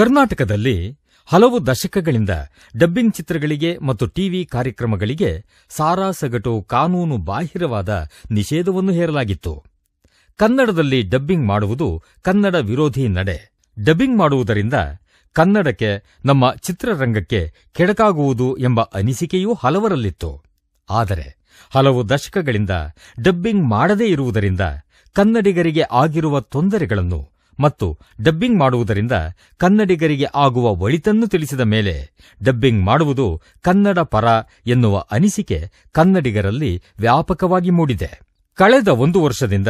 ಕರ್ನಾಟಕದಲ್ಲಿ ಹಲವು ದಶಕಗಳಿಂದ ಡಬ್ಬಿಂಗ್ ಚಿತ್ರಗಳಿಗೆ ಮತ್ತು ಟಿವಿ ಕಾರ್ಯಕ್ರಮಗಳಿಗೆ ಸಾರಾಸಗಟು ಕಾನೂನು ಬಾಹಿರವಾದ ನಿಷೇಧವನ್ನು ಹೇರಲಾಗಿತ್ತು. ಕನ್ನಡದಲ್ಲಿ ಡಬ್ಬಿಂಗ್ ಮಾಡುವುದು ಕನ್ನಡ ವಿರೋಧಿ ನಡೆ. ಡಬ್ಬಿಂಗ್ ಮಾಡುವುದರಿಂದ ಕನ್ನಡಕ್ಕೆ, ನಮ್ಮ ಚಿತ್ರರಂಗಕ್ಕೆ ಕೆಡಕಾಗುವುದು ಎಂಬ ಅನಿಸಿಕೆಯೂ ಹಲವರಲ್ಲಿತ್ತು. ಆದರೆ ಹಲವು ದಶಕಗಳಿಂದ ಡಬ್ಬಿಂಗ್ ಮಾಡದೇ ಇರುವುದರಿಂದ ಕನ್ನಡಿಗರಿಗೆ ಆಗಿರುವ ತೊಂದರೆಗಳನ್ನು ಮತ್ತು ಡಬ್ಬಿಂಗ್ ಮಾಡುವುದರಿಂದ ಕನ್ನಡಿಗರಿಗೆ ಆಗುವ ಒಳಿತನ್ನು ತಿಳಿಸಿದ ಮೇಲೆ ಡಬ್ಬಿಂಗ್ ಮಾಡುವುದು ಕನ್ನಡ ಪರ ಎನ್ನುವ ಅನಿಸಿಕೆ ಕನ್ನಡಿಗರಲ್ಲಿ ವ್ಯಾಪಕವಾಗಿ ಮೂಡಿದೆ. ಕಳೆದ ಒಂದು ವರ್ಷದಿಂದ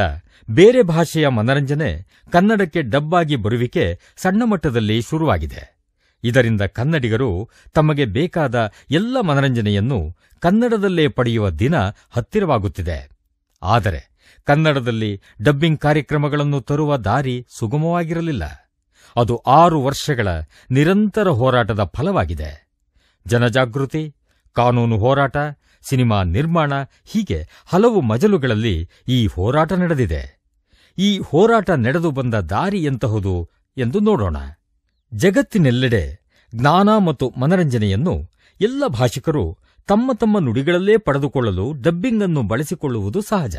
ಬೇರೆ ಭಾಷೆಯ ಮನರಂಜನೆ ಕನ್ನಡಕ್ಕೆ ಡಬ್ಬಾಗಿ ಬರುವಿಕೆ ಸಣ್ಣ ಮಟ್ಟದಲ್ಲಿ ಶುರುವಾಗಿದೆ. ಇದರಿಂದ ಕನ್ನಡಿಗರು ತಮಗೆ ಬೇಕಾದ ಎಲ್ಲ ಮನರಂಜನೆಯನ್ನು ಕನ್ನಡದಲ್ಲೇ ಪಡೆಯುವ ದಿನ ಹತ್ತಿರವಾಗುತ್ತಿದೆ. ಆದರೆ ಕನ್ನಡದಲ್ಲಿ ಡಬ್ಬಿಂಗ್ ಕಾರ್ಯಕ್ರಮಗಳನ್ನು ತರುವ ದಾರಿ ಸುಗಮವಾಗಿರಲಿಲ್ಲ. ಅದು ಆರು ವರ್ಷಗಳ ನಿರಂತರ ಹೋರಾಟದ ಫಲವಾಗಿದೆ. ಜನಜಾಗೃತಿ, ಕಾನೂನು ಹೋರಾಟ, ಸಿನಿಮಾ ನಿರ್ಮಾಣ ಹೀಗೆ ಹಲವು ಮಜಲುಗಳಲ್ಲಿ ಈ ಹೋರಾಟ ನಡೆದಿದೆ. ಈ ಹೋರಾಟ ನಡೆದು ಬಂದ ದಾರಿ ಎಂತಹುದು ಎಂದು ನೋಡೋಣ. ಜಗತ್ತಿನೆಲ್ಲೆಡೆ ಜ್ಞಾನ ಮತ್ತು ಮನರಂಜನೆಯನ್ನು ಎಲ್ಲ ಭಾಷಿಕರು ತಮ್ಮ ತಮ್ಮ ನುಡಿಗಳಲ್ಲೇ ಪಡೆದುಕೊಳ್ಳಲು ಡಬ್ಬಿಂಗ್ ಅನ್ನು ಬಳಸಿಕೊಳ್ಳುವುದು ಸಹಜ.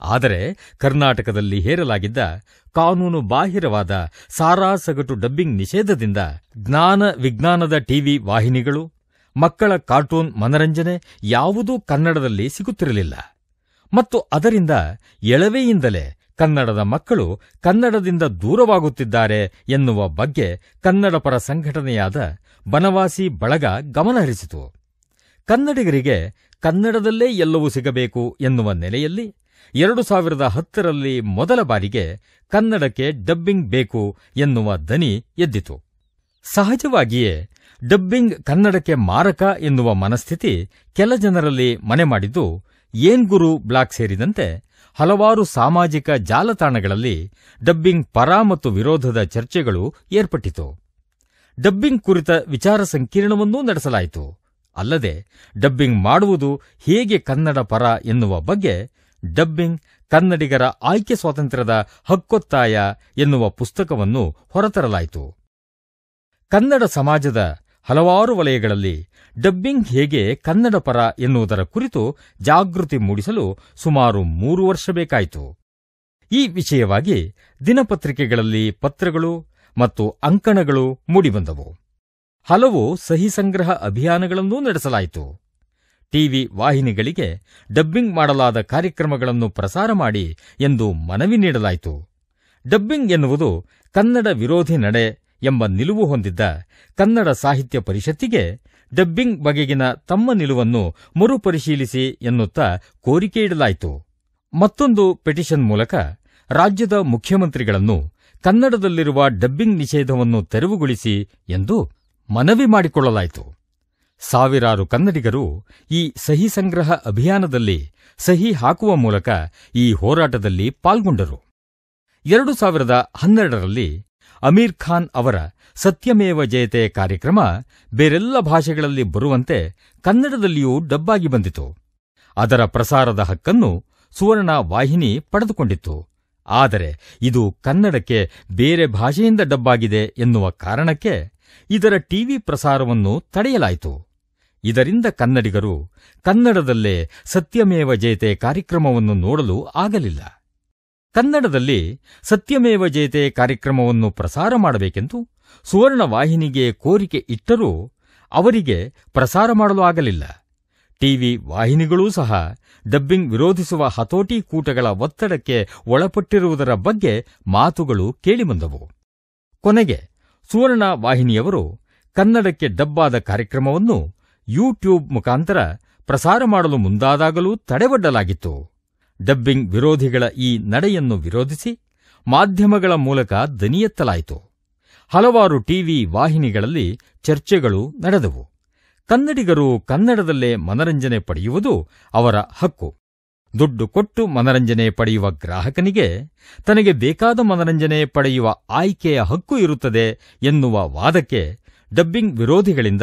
ಆದರೆ ಕರ್ನಾಟಕದಲ್ಲಿ ಹೇರಲಾಗಿದ್ದ ಕಾನೂನು ಬಾಹಿರವಾದ ಸಾರಾಸಗಟು ಡಬ್ಬಿಂಗ್ ನಿಷೇಧದಿಂದ ಜ್ಞಾನ ವಿಜ್ಞಾನದ ಟಿವಿ ವಾಹಿನಿಗಳು, ಮಕ್ಕಳ ಕಾರ್ಟೂನ್ ಮನರಂಜನೆ ಯಾವುದೂ ಕನ್ನಡದಲ್ಲಿ ಸಿಗುತ್ತಿರಲಿಲ್ಲ. ಮತ್ತು ಅದರಿಂದ ಎಳವೆಯಿಂದಲೇ ಕನ್ನಡದ ಮಕ್ಕಳು ಕನ್ನಡದಿಂದ ದೂರವಾಗುತ್ತಿದ್ದಾರೆ ಎನ್ನುವ ಬಗ್ಗೆ ಕನ್ನಡಪರ ಸಂಘಟನೆಯಾದ ಬನವಾಸಿ ಬಳಗ ಗಮನಹರಿಸಿತು ಕನ್ನಡಿಗರಿಗೆ ಕನ್ನಡದಲ್ಲೇ ಎಲ್ಲವೂ ಸಿಗಬೇಕು ಎನ್ನುವ ನೆಲೆಯಲ್ಲಿ ಎರಡು ಸಾವಿರದ ಹತ್ತರಲ್ಲಿ ಮೊದಲ ಬಾರಿಗೆ ಕನ್ನಡಕ್ಕೆ ಡಬ್ಬಿಂಗ್ ಬೇಕು ಎನ್ನುವ ದನಿ ಎದ್ದಿತು. ಸಹಜವಾಗಿಯೇ ಡಬ್ಬಿಂಗ್ ಕನ್ನಡಕ್ಕೆ ಮಾರಕ ಎನ್ನುವ ಮನಸ್ಥಿತಿ ಕೆಲ ಜನರಲ್ಲಿ ಮನೆ ಮಾಡಿದ್ದು ಏನ್ ಗುರು ಬ್ಲಾಕ್ ಸೇರಿದಂತೆ ಹಲವಾರು ಸಾಮಾಜಿಕ ಜಾಲತಾಣಗಳಲ್ಲಿ ಡಬ್ಬಿಂಗ್ ಪರ ಮತ್ತು ವಿರೋಧದ ಚರ್ಚೆಗಳು ಏರ್ಪಟ್ಟಿತು. ಡಬ್ಬಿಂಗ್ ಕುರಿತ ವಿಚಾರ ಸಂಕಿರಣವನ್ನೂ ನಡೆಸಲಾಯಿತು. ಅಲ್ಲದೆ ಡಬ್ಬಿಂಗ್ ಮಾಡುವುದು ಹೇಗೆ ಕನ್ನಡ ಪರ ಎನ್ನುವ ಬಗ್ಗೆ ಡಬ್ಬಿಂಗ್, ಕನ್ನಡಿಗರ ಆಯ್ಕೆ ಸ್ವಾತಂತ್ರ್ಯದ ಹಕ್ಕೊತ್ತಾಯ ಎನ್ನುವ ಪುಸ್ತಕವನ್ನು ಹೊರತರಲಾಯಿತು. ಕನ್ನಡ ಸಮಾಜದ ಹಲವಾರು ವಲಯಗಳಲ್ಲಿ ಡಬ್ಬಿಂಗ್ ಹೇಗೆ ಕನ್ನಡ ಪರ ಎನ್ನುವುದರ ಕುರಿತು ಜಾಗೃತಿ ಮೂಡಿಸಲು ಸುಮಾರು ಮೂರು ವರ್ಷ ಬೇಕಾಯಿತು. ಈ ವಿಷಯವಾಗಿ ದಿನಪತ್ರಿಕೆಗಳಲ್ಲಿ ಪತ್ರಗಳು ಮತ್ತು ಅಂಕಣಗಳು ಮೂಡಿಬಂದವು. ಹಲವು ಸಹಿ ಸಂಗ್ರಹ ಅಭಿಯಾನಗಳನ್ನೂ ನಡೆಸಲಾಯಿತು. ಟಿವಿ ವಾಹಿನಿಗಳಿಗೆ ಡಬ್ಬಿಂಗ್ ಮಾಡಲಾದ ಕಾರ್ಯಕ್ರಮಗಳನ್ನು ಪ್ರಸಾರ ಮಾಡಿ ಎಂದು ಮನವಿ ನೀಡಲಾಯಿತು. ಡಬ್ಬಿಂಗ್ ಎನ್ನುವುದು ಕನ್ನಡ ವಿರೋಧಿ ನಡೆ ಎಂಬ ನಿಲುವು ಹೊಂದಿದ್ದ ಕನ್ನಡ ಸಾಹಿತ್ಯ ಪರಿಷತ್ತಿಗೆ ಡಬ್ಬಿಂಗ್ ಬಗೆಗಿನ ತಮ್ಮ ನಿಲುವನ್ನು ಮರುಪರಿಶೀಲಿಸಿ ಎನ್ನುತ್ತಾ ಕೋರಿಕೆ ಇಡಲಾಯಿತು. ಮತ್ತೊಂದು ಪೆಟಿಷನ್ ಮೂಲಕ ರಾಜ್ಯದ ಮುಖ್ಯಮಂತ್ರಿಗಳನ್ನು ಕನ್ನಡದಲ್ಲಿರುವ ಡಬ್ಬಿಂಗ್ ನಿಷೇಧವನ್ನು ತೆರವುಗೊಳಿಸಿ ಎಂದು ಮನವಿ ಮಾಡಿಕೊಳ್ಳಲಾಯಿತು. ಸಾವಿರಾರು ಕನ್ನಡಿಗರು ಈ ಸಹಿ ಸಂಗ್ರಹ ಅಭಿಯಾನದಲ್ಲಿ ಸಹಿ ಹಾಕುವ ಮೂಲಕ ಈ ಹೋರಾಟದಲ್ಲಿ ಪಾಲ್ಗೊಂಡರು. ಎರಡು ಸಾವಿರದ ಹನ್ನೆರಡರಲ್ಲಿ ಅಮೀರ್ ಖಾನ್ ಅವರ ಸತ್ಯಮೇವ ಜಯತೆ ಕಾರ್ಯಕ್ರಮ ಬೇರೆಲ್ಲ ಭಾಷೆಗಳಲ್ಲಿ ಬರುವಂತೆ ಕನ್ನಡದಲ್ಲಿಯೂ ಡಬ್ಬಾಗಿ ಬಂದಿತು. ಅದರ ಪ್ರಸಾರದ ಹಕ್ಕನ್ನು ಸುವರ್ಣ ವಾಹಿನಿ ಪಡೆದುಕೊಂಡಿತ್ತು. ಆದರೆ ಇದು ಕನ್ನಡಕ್ಕೆ ಬೇರೆ ಭಾಷೆಯಿಂದ ಡಬ್ಬಾಗಿದೆ ಎನ್ನುವ ಕಾರಣಕ್ಕೆ ಇದರ ಟಿವಿ ಪ್ರಸಾರವನ್ನು ತಡೆಯಲಾಯಿತು. ಇದರಿಂದ ಕನ್ನಡಿಗರು ಕನ್ನಡದಲ್ಲೇ ಸತ್ಯಮೇವ ಜಯತೆ ಕಾರ್ಯಕ್ರಮವನ್ನು ನೋಡಲು ಆಗಲಿಲ್ಲ. ಕನ್ನಡದಲ್ಲಿ ಸತ್ಯಮೇವ ಜಯತೆ ಕಾರ್ಯಕ್ರಮವನ್ನು ಪ್ರಸಾರ ಮಾಡಬೇಕೆಂದು ಸುವರ್ಣ ವಾಹಿನಿಗೆ ಕೋರಿಕೆ ಇಟ್ಟರೂ ಅವರಿಗೆ ಪ್ರಸಾರ ಮಾಡಲು ಆಗಲಿಲ್ಲ. ಟಿವಿ ವಾಹಿನಿಗಳೂ ಸಹ ಡಬ್ಬಿಂಗ್ ವಿರೋಧಿಸುವ ಹತೋಟಿ ಕೂಟಗಳ ಒತ್ತಡಕ್ಕೆ ಒಳಪಟ್ಟಿರುವುದರ ಬಗ್ಗೆ ಮಾತುಗಳು ಕೇಳಿಬಂದವು ಕೊನೆಗೆ ಸುವರ್ಣ ವಾಹಿನಿಯವರು ಕನ್ನಡಕ್ಕೆ ಡಬ್ಬಾದ ಕಾರ್ಯಕ್ರಮವನ್ನು ಯೂಟ್ಯೂಬ್ ಮುಖಾಂತರ ಪ್ರಸಾರ ಮಾಡಲು ಮುಂದಾದಾಗಲೂ ತಡೆವಡ್ಡಲಾಗಿತ್ತು. ಡಬ್ಬಿಂಗ್ ವಿರೋಧಿಗಳ ಈ ನಡೆಯನ್ನು ವಿರೋಧಿಸಿ ಮಾಧ್ಯಮಗಳ ಮೂಲಕ ದನಿಯೆತ್ತಲಾಯಿತು ಹಲವಾರು ಟಿವಿ ವಾಹಿನಿಗಳಲ್ಲಿ ಚರ್ಚೆಗಳು ನಡೆದವು. ಕನ್ನಡಿಗರು ಕನ್ನಡದಲ್ಲೇ ಮನರಂಜನೆ ಪಡೆಯುವುದು ಅವರ ಹಕ್ಕು. ದುಡ್ಡು ಕೊಟ್ಟು ಮನರಂಜನೆ ಪಡೆಯುವ ಗ್ರಾಹಕನಿಗೆ ತನಗೆ ಬೇಕಾದ ಮನರಂಜನೆ ಪಡೆಯುವ ಆಯ್ಕೆಯ ಹಕ್ಕು ಇರುತ್ತದೆ ಎನ್ನುವ ವಾದಕ್ಕೆ ಡಬ್ಬಿಂಗ್ ವಿರೋಧಿಗಳಿಂದ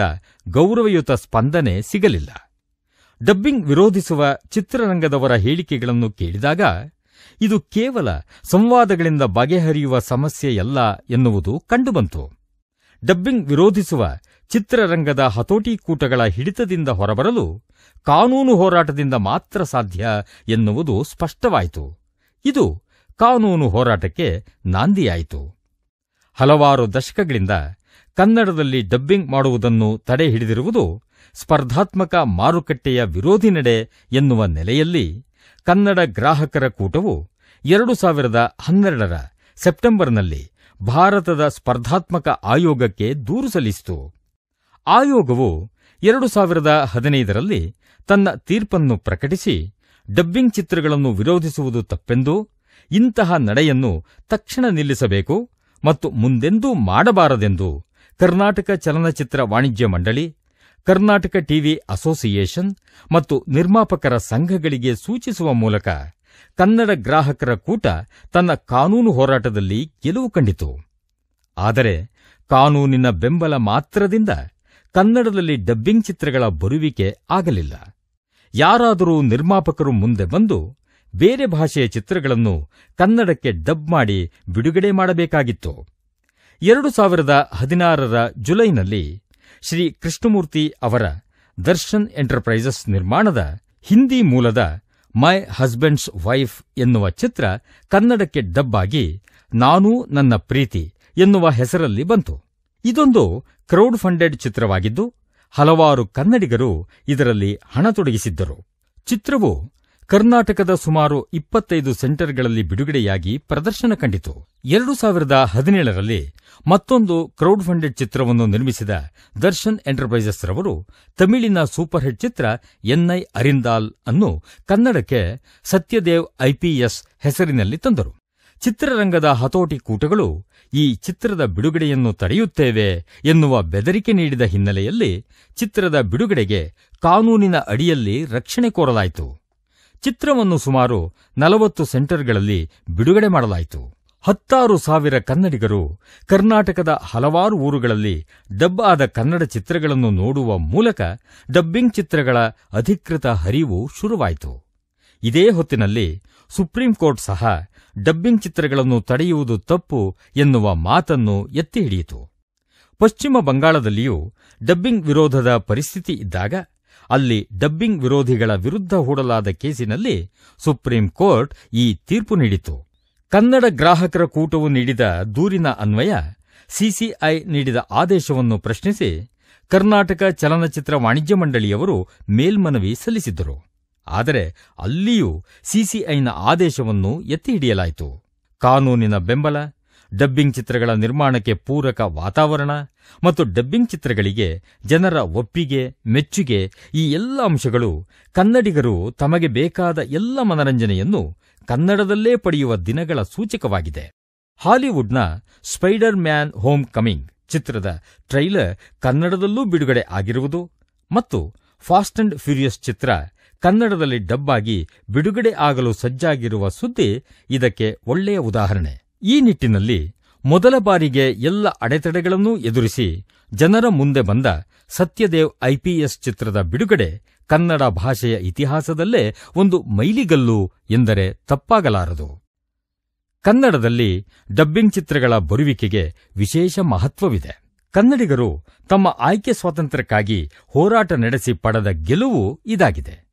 ಗೌರವಯುತ ಸ್ಪಂದನೆ ಸಿಗಲಿಲ್ಲ. ಡಬ್ಬಿಂಗ್ ವಿರೋಧಿಸುವ ಚಿತ್ರರಂಗದವರ ಹೇಳಿಕೆಗಳನ್ನು ಕೇಳಿದಾಗ, ಇದು ಕೇವಲ ಸಂವಾದಗಳಿಂದ ಬಗೆಹರಿಯುವ ಸಮಸ್ಯೆಯಲ್ಲ ಎನ್ನುವುದು ಕಂಡುಬಂತು. ಡಬ್ಬಿಂಗ್ ವಿರೋಧಿಸುವ ಚಿತ್ರರಂಗದ ಹತೋಟಿ ಕೂಟಗಳ ಹಿಡಿತದಿಂದ ಹೊರಬರಲು ಕಾನೂನು ಹೋರಾಟದಿಂದ ಮಾತ್ರ ಸಾಧ್ಯ ಎನ್ನುವುದು ಸ್ಪಷ್ಟವಾಯಿತು. ಇದು ಕಾನೂನು ಹೋರಾಟಕ್ಕೆ ನಾಂದಿಯಾಯಿತು. ಹಲವಾರು ದಶಕಗಳಿಂದ ಕನ್ನಡದಲ್ಲಿ ಡಬ್ಬಿಂಗ್ ಮಾಡುವುದನ್ನು ತಡೆ ಹಿಡಿದಿರುವುದು ಸ್ಪರ್ಧಾತ್ಮಕ ಮಾರುಕಟ್ಟೆಯ ವಿರೋಧಿ ನಡೆ ಎನ್ನುವ ನೆಲೆಯಲ್ಲಿ ಕನ್ನಡ ಗ್ರಾಹಕರ ಕೂಟವು ಎರಡು ಸಾವಿರದ ಹನ್ನೆರಡರ ಸೆಪ್ಟೆಂಬರ್ನಲ್ಲಿ ಭಾರತದ ಸ್ಪರ್ಧಾತ್ಮಕ ಆಯೋಗಕ್ಕೆ ದೂರು ಸಲ್ಲಿಸಿತು. ಆಯೋಗವು ಎರಡು ಸಾವಿರದ ಹದಿನೈದರಲ್ಲಿ ತನ್ನ ತೀರ್ಪನ್ನು ಪ್ರಕಟಿಸಿ ಡಬ್ಬಿಂಗ್ ಚಿತ್ರಗಳನ್ನು ವಿರೋಧಿಸುವುದು ತಪ್ಪೆಂದು, ಇಂತಹ ನಡೆಯನ್ನು ತಕ್ಷಣ ನಿಲ್ಲಿಸಬೇಕು ಮತ್ತು ಮುಂದೆಂದೂ ಮಾಡಬಾರದೆಂದು ಕರ್ನಾಟಕ ಚಲನಚಿತ್ರ ವಾಣಿಜ್ಯ ಮಂಡಳಿ, ಕರ್ನಾಟಕ ಟಿವಿ ಅಸೋಸಿಯೇಷನ್ ಮತ್ತು ನಿರ್ಮಾಪಕರ ಸಂಘಗಳಿಗೆ ಸೂಚಿಸುವ ಮೂಲಕ ಕನ್ನಡ ಗ್ರಾಹಕರ ಕೂಟ ತನ್ನ ಕಾನೂನು ಹೋರಾಟದಲ್ಲಿ ಗೆಲುವು ಕಂಡಿತು. ಆದರೆ ಕಾನೂನಿನ ಬೆಂಬಲ ಮಾತ್ರದಿಂದ ಕನ್ನಡದಲ್ಲಿ ಡಬ್ಬಿಂಗ್ ಚಿತ್ರಗಳ ಬರುವಿಕೆ ಆಗಲಿಲ್ಲ. ಯಾರಾದರೂ ನಿರ್ಮಾಪಕರು ಮುಂದೆ ಬಂದು ಬೇರೆ ಭಾಷೆಯ ಚಿತ್ರಗಳನ್ನು ಕನ್ನಡಕ್ಕೆ ಡಬ್ ಮಾಡಿ ಬಿಡುಗಡೆ ಮಾಡಬೇಕಾಗಿತ್ತು. ಎರಡು ಸಾವಿರದ ಹದಿನಾರರ ಜುಲೈನಲ್ಲಿ ಶ್ರೀ ಕೃಷ್ಣಮೂರ್ತಿ ಅವರ ದರ್ಶನ್ ಎಂಟರ್ಪ್ರೈಸಸ್ ನಿರ್ಮಾಣದ ಹಿಂದಿ ಮೂಲದ ಮೈ ಹಸ್ಬೆಂಡ್ಸ್ ವೈಫ್ ಎನ್ನುವ ಚಿತ್ರ ಕನ್ನಡಕ್ಕೆ ಡಬ್ ಆಗಿ ನಾನೂ ನನ್ನ ಪ್ರೀತಿ ಎನ್ನುವ ಹೆಸರಲ್ಲಿ ಬಂತು. ಇದೊಂದು ಕ್ರೌಡ್ ಫಂಡೆಡ್ ಚಿತ್ರವಾಗಿದ್ದು, ಹಲವಾರು ಕನ್ನಡಿಗರು ಇದರಲ್ಲಿ ಹಣ ತೊಡಗಿಸಿದ್ದರು. ಚಿತ್ರವು ಕರ್ನಾಟಕದ ಸುಮಾರು ಇಪ್ಪತ್ತೈದು ಸೆಂಟರ್ಗಳಲ್ಲಿ ಬಿಡುಗಡೆಯಾಗಿ ಪ್ರದರ್ಶನ ಕಂಡಿತು. ಎರಡು ಸಾವಿರದ ಹದಿನೇಳರಲ್ಲಿ ಮತ್ತೊಂದು ಕ್ರೌಡ್ ಫಂಡೆಡ್ ಚಿತ್ರವನ್ನು ನಿರ್ಮಿಸಿದ ದರ್ಶನ್ ಎಂಟರ್ಪ್ರೈಸಸ್ ರವರು ತಮಿಳಿನ ಸೂಪರ್ ಹಿಟ್ ಚಿತ್ರ ಎನ್ಐ ಅರಿಂದಾಲ್ ಅನ್ನು ಕನ್ನಡಕ್ಕೆ ಸತ್ಯದೇವ್ ಐಪಿಎಸ್ ಹೆಸರಿನಲ್ಲಿ ತಂದರು. ಚಿತ್ರರಂಗದ ಹತೋಟಿ ಕೂಟಗಳು ಈ ಚಿತ್ರದ ಬಿಡುಗಡೆಯನ್ನು ತಡೆಯುತ್ತೇವೆ ಎನ್ನುವ ಬೆದರಿಕೆ ನೀಡಿದ ಹಿನ್ನೆಲೆಯಲ್ಲಿ ಚಿತ್ರದ ಬಿಡುಗಡೆಗೆ ಕಾನೂನಿನ ಅಡಿಯಲ್ಲಿ ರಕ್ಷಣೆ ಕೋರಲಾಯಿತು. ಚಿತ್ರವನ್ನು ಸುಮಾರು ನಲವತ್ತು ಸೆಂಟರ್ಗಳಲ್ಲಿ ಬಿಡುಗಡೆ ಮಾಡಲಾಯಿತು. ಹತ್ತಾರು ಸಾವಿರ ಕನ್ನಡಿಗರು ಕರ್ನಾಟಕದ ಹಲವಾರು ಊರುಗಳಲ್ಲಿ ಡಬ್ ಆದ ಕನ್ನಡ ಚಿತ್ರಗಳನ್ನು ನೋಡುವ ಮೂಲಕ ಡಬ್ಬಿಂಗ್ ಚಿತ್ರಗಳ ಅಧಿಕೃತ ಹರಿವು ಶುರುವಾಯಿತು. ಇದೇ ಹೊತ್ತಿನಲ್ಲಿ ಸುಪ್ರೀಂ ಕೋರ್ಟ್ ಸಹ ಡಬ್ಬಿಂಗ್ ಚಿತ್ರಗಳನ್ನು ತಡೆಯುವುದು ತಪ್ಪು ಎನ್ನುವ ಮಾತನ್ನು ಎತ್ತಿ ಹಿಡಿಯಿತು ಪಶ್ಚಿಮ ಬಂಗಾಳದಲ್ಲಿಯೂ ಡಬ್ಬಿಂಗ್ ವಿರೋಧದ ಪರಿಸ್ಥಿತಿ ಇದ್ದಾಗ ಅಲ್ಲಿ ಡಬ್ಬಿಂಗ್ ವಿರೋಧಿಗಳ ವಿರುದ್ಧ ಹೂಡಲಾದ ಕೇಸಿನಲ್ಲಿ ಸುಪ್ರೀಂ ಕೋರ್ಟ್ ಈ ತೀರ್ಪು ನೀಡಿತು. ಕನ್ನಡ ಗ್ರಾಹಕರ ಕೂಟವು ನೀಡಿದ ದೂರಿನ ಅನ್ವಯ, ಸಿಸಿಐ ನೀಡಿದ ಆದೇಶವನ್ನು ಪ್ರಶ್ನಿಸಿ ಕರ್ನಾಟಕ ಚಲನಚಿತ್ರ ವಾಣಿಜ್ಯ ಮಂಡಳಿಯವರು ಮೇಲ್ಮನವಿ ಸಲ್ಲಿಸಿದ್ದರು. ಆದರೆ ಅಲ್ಲಿಯೂ ಸಿಸಿಐನ ಆದೇಶವನ್ನು ಎತ್ತಿ ಹಿಡಿಯಲಾಯಿತು ಕಾನೂನಿನ ಬೆಂಬಲ, ಡಬ್ಬಿಂಗ್ ಚಿತ್ರಗಳ ನಿರ್ಮಾಣಕ್ಕೆ ಪೂರಕ ವಾತಾವರಣ ಮತ್ತು ಡಬ್ಬಿಂಗ್ ಚಿತ್ರಗಳಿಗೆ ಜನರ ಒಪ್ಪಿಗೆ, ಮೆಚ್ಚುಗೆ ಈ ಎಲ್ಲ ಅಂಶಗಳು ಕನ್ನಡಿಗರು ತಮಗೆ ಬೇಕಾದ ಎಲ್ಲ ಮನರಂಜನೆಯನ್ನು ಕನ್ನಡದಲ್ಲೇ ಪಡೆಯುವ ದಿನಗಳ ಸೂಚಕವಾಗಿದೆ. ಹಾಲಿವುಡ್ನ ಸ್ಪೈಡರ್ ಮ್ಯಾನ್ ಹೋಮ್ ಕಮಿಂಗ್ ಚಿತ್ರದ ಟ್ರೈಲರ್ ಕನ್ನಡದಲ್ಲೂ ಬಿಡುಗಡೆ ಆಗಿರುವುದು ಮತ್ತು ಫಾಸ್ಟ್ ಅಂಡ್ ಫ್ಯೂರಿಯಸ್ ಚಿತ್ರ ಕನ್ನಡದಲ್ಲಿ ಡಬ್ಬಾಗಿ ಬಿಡುಗಡೆ ಆಗಲು ಸಜ್ಜಾಗಿರುವ ಸುದ್ದಿ ಇದಕ್ಕೆ ಒಳ್ಳೆಯ ಉದಾಹರಣೆ. ಈ ನಿಟ್ಟಿನಲ್ಲಿ ಮೊದಲ ಬಾರಿಗೆ ಎಲ್ಲ ಅಡೆತಡೆಗಳನ್ನೂ ಎದುರಿಸಿ ಜನರ ಮುಂದೆ ಬಂದ ಸತ್ಯದೇವ್ ಐಪಿಎಸ್ ಚಿತ್ರದ ಬಿಡುಗಡೆ ಕನ್ನಡ ಭಾಷೆಯ ಇತಿಹಾಸದಲ್ಲೇ ಒಂದು ಮೈಲಿಗಲ್ಲು ಎಂದರೆ ತಪ್ಪಾಗಲಾರದು. ಕನ್ನಡದಲ್ಲಿ ಡಬ್ಬಿಂಗ್ ಚಿತ್ರಗಳ ಬರುವಿಕೆಗೆ ವಿಶೇಷ ಮಹತ್ವವಿದೆ. ಕನ್ನಡಿಗರು ತಮ್ಮ ಆಯ್ಕೆ ಸ್ವಾತಂತ್ರ್ಯಕ್ಕಾಗಿ ಹೋರಾಟ ನಡೆಸಿ ಪಡೆದ ಗೆಲುವು ಇದಾಗಿದೆ.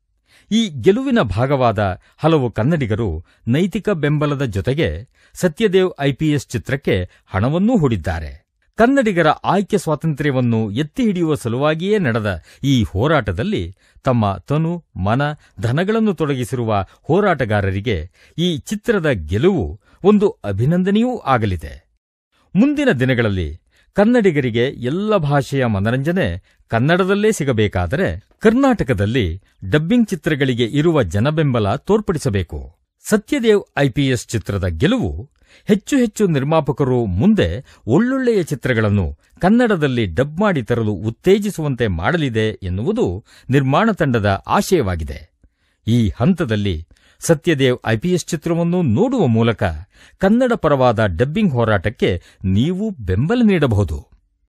ಈ ಗೆಲುವಿನ ಭಾಗವಾದ ಹಲವು ಕನ್ನಡಿಗರು ನೈತಿಕ ಬೆಂಬಲದ ಜೊತೆಗೆ ಸತ್ಯದೇವ್ ಐಪಿಎಸ್ ಚಿತ್ರಕ್ಕೆ ಹಣವನ್ನೂ ಹೂಡಿದ್ದಾರೆ. ಕನ್ನಡಿಗರ ಆಯ್ಕೆ ಸ್ವಾತಂತ್ರ್ಯವನ್ನು ಎತ್ತಿ ಹಿಡಿಯುವ ಸಲುವಾಗಿಯೇ ನಡೆದ ಈ ಹೋರಾಟದಲ್ಲಿ ತಮ್ಮ ತನು, ಮನ, ಧನಗಳನ್ನು ತೊಡಗಿಸಿರುವ ಹೋರಾಟಗಾರರಿಗೆ ಈ ಚಿತ್ರದ ಗೆಲುವು ಒಂದು ಅಭಿನಂದನೆಯೂ ಆಗಲಿದೆ. ಮುಂದಿನ ದಿನಗಳಲ್ಲಿ ಕನ್ನಡಿಗರಿಗೆ ಎಲ್ಲ ಭಾಷೆಯ ಮನರಂಜನೆ ಕನ್ನಡದಲ್ಲೇ ಸಿಗಬೇಕಾದರೆ ಕರ್ನಾಟಕದಲ್ಲಿ ಡಬ್ಬಿಂಗ್ ಚಿತ್ರಗಳಿಗೆ ಇರುವ ಜನಬೆಂಬಲ ತೋರ್ಪಡಿಸಬೇಕು. ಸತ್ಯದೇವ್ ಐಪಿಎಸ್ ಚಿತ್ರದ ಗೆಲುವು ಹೆಚ್ಚು ಹೆಚ್ಚು ನಿರ್ಮಾಪಕರು ಮುಂದೆ ಒಳ್ಳೊಳ್ಳೆಯ ಚಿತ್ರಗಳನ್ನು ಕನ್ನಡದಲ್ಲಿ ಡಬ್ ಮಾಡಿ ತರಲು ಉತ್ತೇಜಿಸುವಂತೆ ಮಾಡಲಿದೆ ಎನ್ನುವುದು ನಿರ್ಮಾಣ ತಂಡದ ಆಶಯವಾಗಿದೆ. ಈ ಹಂತದಲ್ಲಿ ಸತ್ಯದೇವ್ ಐಪಿಎಸ್ ಚಿತ್ರವನ್ನು ನೋಡುವ ಮೂಲಕ ಕನ್ನಡ ಪರವಾದ ಡಬ್ಬಿಂಗ್ ಹೋರಾಟಕ್ಕೆ ನೀವು ಬೆಂಬಲ ನೀಡಬಹುದು.